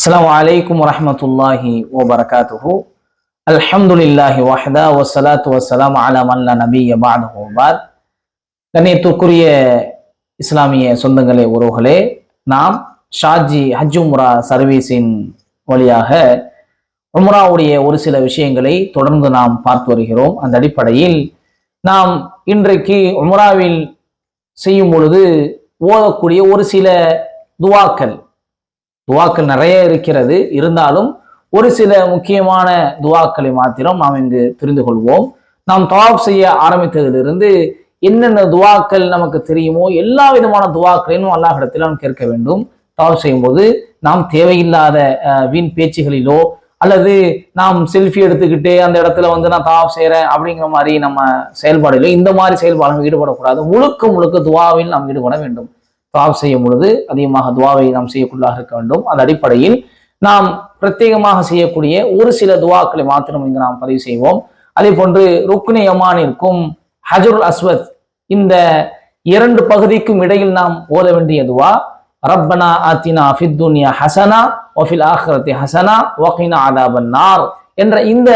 السلام عليكم ورحمة الله وبركاته الحمد لله وحده والصلاة والسلام على من لا نبي بعده بعد கண்ணியத்துக்குரிய இஸ்லாமிய சொந்தங்களே உறவுகளே நாம் ஷாஜி ஹஜ் உம்ரா சர்வீஸின் வழியாக உம்ராவுடைய ஒரு சில விஷயங்களை தொடர்ந்து நாம் பார்த்து வருகிறோம் அந்த அடிப்படையில் நாம் இன்றைக்கு உம்ராவில் செய்யும் பொழுது ஓதக்கூடிய ஒரு சில துவாக்கள் துவாக்கள் நிறைய இருக்கிறது. இருந்தாலும் ஒரு சில முக்கியமான துவாக்களை மாத்திரம் நாம் இங்கு தெரிந்து கொள்வோம். நாம் தவாப் செய்ய ஆரம்பித்ததிலிருந்து என்னென்ன துவாக்கள் நமக்கு தெரியுமோ எல்லா விதமான துவாக்களையும் அல்லாஹிடத்தில் நாம் கேட்க வேண்டும். தவாப் செய்யும்போது நாம் தேவையில்லாத வீண் பேச்சுகளிலோ அல்லது நாம் செல்ஃபி எடுத்துக்கிட்டு அந்த இடத்துல வந்து நான் தவாப் செய்கிறேன் அப்படிங்கிற மாதிரி நம்ம செயல்பாடுகளோ இந்த மாதிரி செயல்பாடுகள் ஈடுபடக்கூடாது. முழுக்க முழுக்க துவாவில் நாம் ஈடுபட வேண்டும். துவாப் செய்யும் பொழுது அதிகமாக துவாவை நாம் செய்யக்குள்ளாக இருக்க வேண்டும். அந்த அடிப்படையில் நாம் பிரத்யேகமாக செய்யக்கூடிய ஒரு சில துவாக்களை மாத்திரம் இங்கு நாம் பதிவு செய்வோம். அதே போன்று ருக்னி யமானிற்கும் ஹஜருல் அஸ்வத் இந்த இரண்டு பகுதிக்கும் இடையில் நாம் ஓத வேண்டிய துவா ரப்பனா ஆத்தினா ஃபித் துன்யா ஹசனா ஒஃபில் ஆஹ்ரத்தி ஹசனா வகினா அதாபன் நார் என்ற இந்த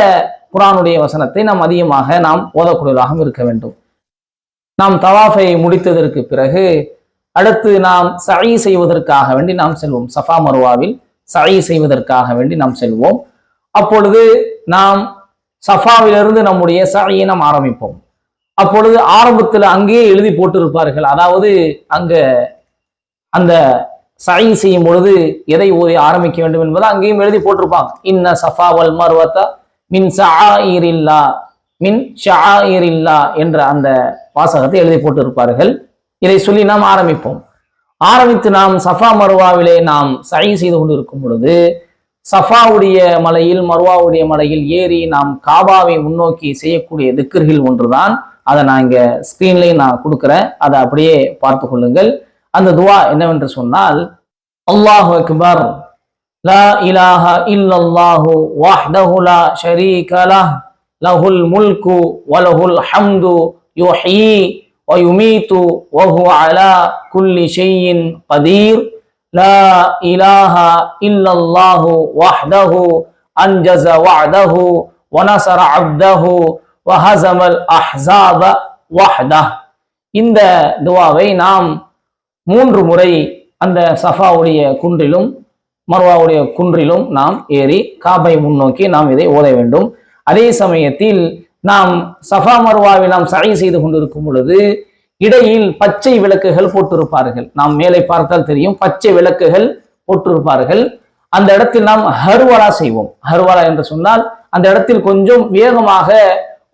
குரானுடைய வசனத்தை நாம் அதிகமாக நாம் ஓதக்கூடியவராகவும் இருக்க வேண்டும். நாம் தவாஃபை முடித்ததற்கு பிறகு அடுத்து நாம் சை செய்வதற்காக வேண்டி நாம் செல்வோம். சஃபா மருவாவில் சை செய்வதற்காக வேண்டி நாம் செல்வோம். அப்பொழுது நாம் சஃபாவிலிருந்து நம்முடைய சையை நாம் ஆரம்பிப்போம். அப்பொழுது ஆரம்பத்தில் அங்கேயே எழுதி போட்டிருப்பார்கள். அதாவது அங்க அந்த சை செய்யும் பொழுது எதை ஓதி ஆரம்பிக்க வேண்டும் என்பதை அங்கேயும் எழுதி போட்டிருப்பாங்க. இன்ன சஃபா வல் மர்வத்தா மின் ஷாயிரில்லா மின் ஷாயிரில்லா என்ற அந்த வாசகத்தை எழுதி போட்டிருப்பார்கள். இதை சொல்லி நாம் ஆரம்பிப்போம். ஆரம்பித்து நாம் சஃபா மருவாவிலே நாம் சை செய்து கொண்டிருக்கும் பொழுது சஃபாவுடைய மலையில் மருவாவுடைய மலையில் ஏறி நாம் காபாவை முன்னோக்கி செய்யக்கூடிய திக்கர்கள் ஒன்றுதான். அதை நான் இங்க ஸ்க்ரீன்லையும் நான் கொடுக்குறேன். அதை அப்படியே பார்த்து கொள்ளுங்கள். அந்த துவா என்னவென்று சொன்னால் அல்லாஹு அக்பர் லா இலாஹ இல்லல்லாஹு வஹ்தஹு லா ஷரீக லஹ் லஹுல் முல்கு வலஹுல் ஹம்து யுஹ்யி ويميت وهو على كل شيء قدير لا إله إلا الله وحده أنجز وعده ونصر عبده وهزم الأحزاب وحده இந்த துவாவை நாம் மூன்று முறை அந்த சஃபாவுடைய குன்றிலும் மர்வாவுடைய குன்றிலும் நாம் ஏறி காபை முன்னோக்கி நாம் இதை ஓத வேண்டும் அதே சமயத்தில் நாம் சஃபா மர்வாவை நாம் சை செய்து கொண்டிருக்கும் பொழுது இடையில் பச்சை விளக்குகள் போட்டிருப்பார்கள். நாம் மேலே பார்த்தால் தெரியும் பச்சை விளக்குகள் போட்டிருப்பார்கள். அந்த இடத்தில் நாம் ஹர்வலா செய்வோம். ஹர்வலா என்று சொன்னால் அந்த இடத்தில் கொஞ்சம் வேகமாக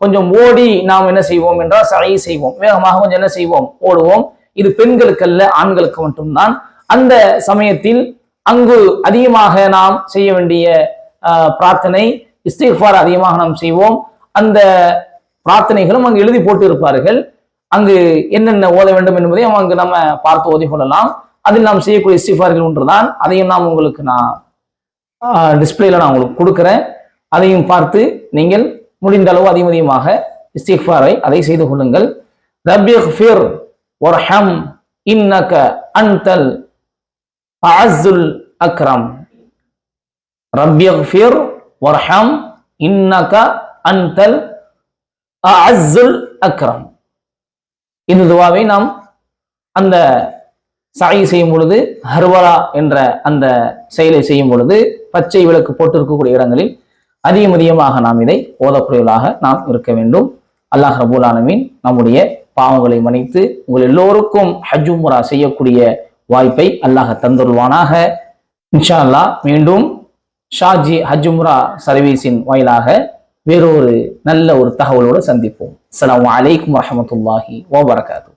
கொஞ்சம் ஓடி நாம் என்ன செய்வோம் என்றால் சை செய்வோம். வேகமாக கொஞ்சம் என்ன செய்வோம்? ஓடுவோம். இது பெண்களுக்கல்ல ஆண்களுக்கு மட்டும்தான். அந்த சமயத்தில் அங்கு அதிகமாக நாம் செய்ய வேண்டிய ஆஹ், பிரார்த்தனை இஸ்திஃபார் அதிகமாக நாம் செய்வோம். அந்த பிரார்த்தனைகளும் அங்கு எழுதி போட்டு இருப்பார்கள் அங்கு என்னென்ன ஓத வேண்டும் என்பதையும் அங்கு நம்ம பார்த்து ஓதி கொள்ளலாம் அதில் நாம் செய்யக்கூடிய இஸ்டிஃபார்கள் ஒன்றுதான். அதையும் நாம் உங்களுக்கு நான் டிஸ்பிளேல நான் உங்களுக்கு கொடுக்குறேன். அதையும் பார்த்து நீங்கள் முடிந்த அளவு அதிகம் அதிகமாக இஸ்திஃபாரை அதை செய்து கொள்ளுங்கள். ரபியஃபிர் ஒர்ஹம் இன்னக அன்தல் அஸ்ஸுல் அக்ரம். ரபியஃபிர் ஒர்ஹம் இன்னக அந்தல் அஸ்ஸுல் அக்ரம். இந்த துவாவை நாம் அந்த சாயை செய்யும் பொழுது ஹர்வலா என்ற அந்த செயலை செய்யும் பொழுது பச்சை விளக்கு போட்டிருக்கக்கூடிய இடங்களில் அதிகம் அதிகமாக நாம் இதை ஓதக்கூடியவர்களாக நாம் இருக்க வேண்டும். அல்லாஹ் ரபுல் ஆலமீன் நம்முடைய பாவங்களை மன்னித்து உங்கள் எல்லோருக்கும் ஹஜ்முரா செய்யக்கூடிய வாய்ப்பை அல்லாஹ் தந்துருவானாக இன்ஷா அல்லாஹ் மீண்டும் ஷாஜி ஹஜ்முரா சர்வீஸின் வாயிலாக வேறொரு நல்ல ஒரு தகவலோடு சந்திப்போம். அலாம் வலைக்கம் வரமத்துல்லாஹி ஓ வபரகாத்து